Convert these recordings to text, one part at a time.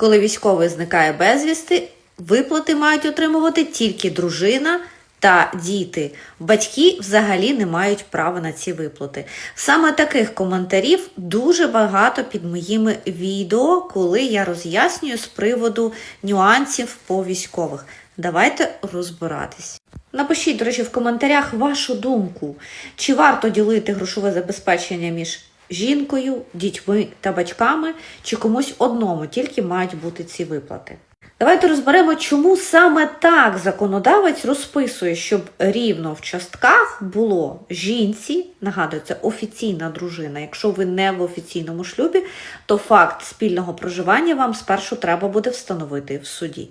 Коли військовий зникає безвісти, виплати мають отримувати тільки дружина та діти. Батьки взагалі не мають права на ці виплати. Саме таких коментарів дуже багато під моїми відео, коли я роз'яснюю з приводу нюансів по військових. Давайте розбиратись. Напишіть, до речі, в коментарях вашу думку, чи варто ділити грошове забезпечення між жінкою, дітьми та батьками, чи комусь одному тільки мають бути ці виплати. Давайте розберемо, чому саме так законодавець розписує, щоб рівно в частках було жінці, нагадую, це офіційна дружина. Якщо ви не в офіційному шлюбі, то факт спільного проживання вам спершу треба буде встановити в суді.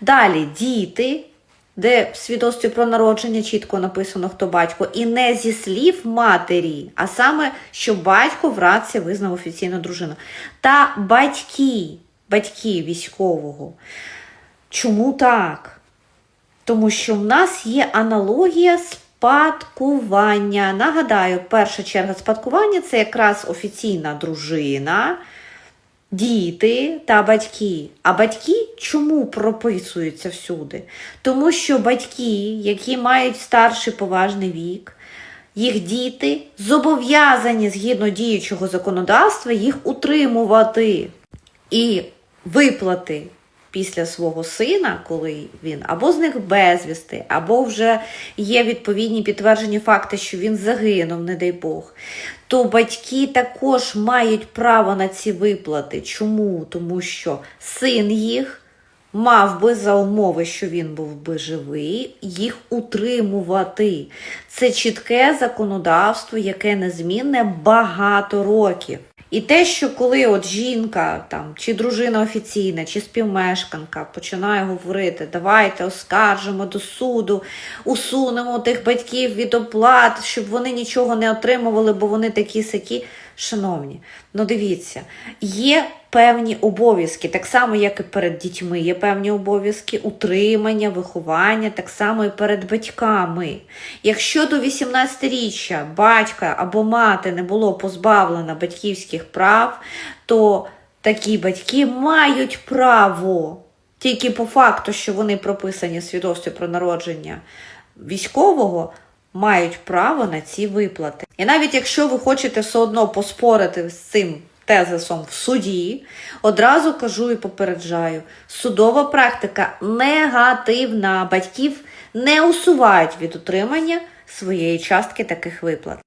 Далі діти, де в свідоцтві про народження чітко написано, хто батько, і не зі слів матері, а саме, що батько в радці визнав офіційну дружину. Та батьки, батьки військового. Чому так? Тому що в нас є аналогія спадкування. Нагадаю, перша черга спадкування це якраз офіційна дружина, діти та батьки. А батьки чому прописуються всюди? Тому що батьки, які мають старший поважний вік, їх діти зобов'язані згідно діючого законодавства їх утримувати. І виплати після свого сина, коли він або зник безвісти, або вже є відповідні підтверджені факти, що він загинув, не дай Бог, то батьки також мають право на ці виплати. Чому? Тому що син їх. Мав би за умови, що він був би живий, їх утримувати. Це чітке законодавство, яке незмінне багато років. І те, що коли от жінка там чи дружина офіційна, чи співмешканка починає говорити, давайте оскаржимо до суду, усунемо тих батьків від оплат, щоб вони нічого не отримували, бо вони такі сякі. Шановні, ну дивіться, є певні обов'язки, так само, як і перед дітьми, є певні обов'язки утримання, виховання, так само і перед батьками. Якщо до 18-річчя батька або мати не було позбавлено батьківських прав, то такі батьки мають право тільки по факту, що вони прописані в свідоцтві про народження військового мають право на ці виплати. І навіть якщо ви хочете все одно поспорити з цим тезисом в суді, одразу кажу і попереджаю: судова практика негативна. Батьків не усувають від утримання своєї частки таких виплат.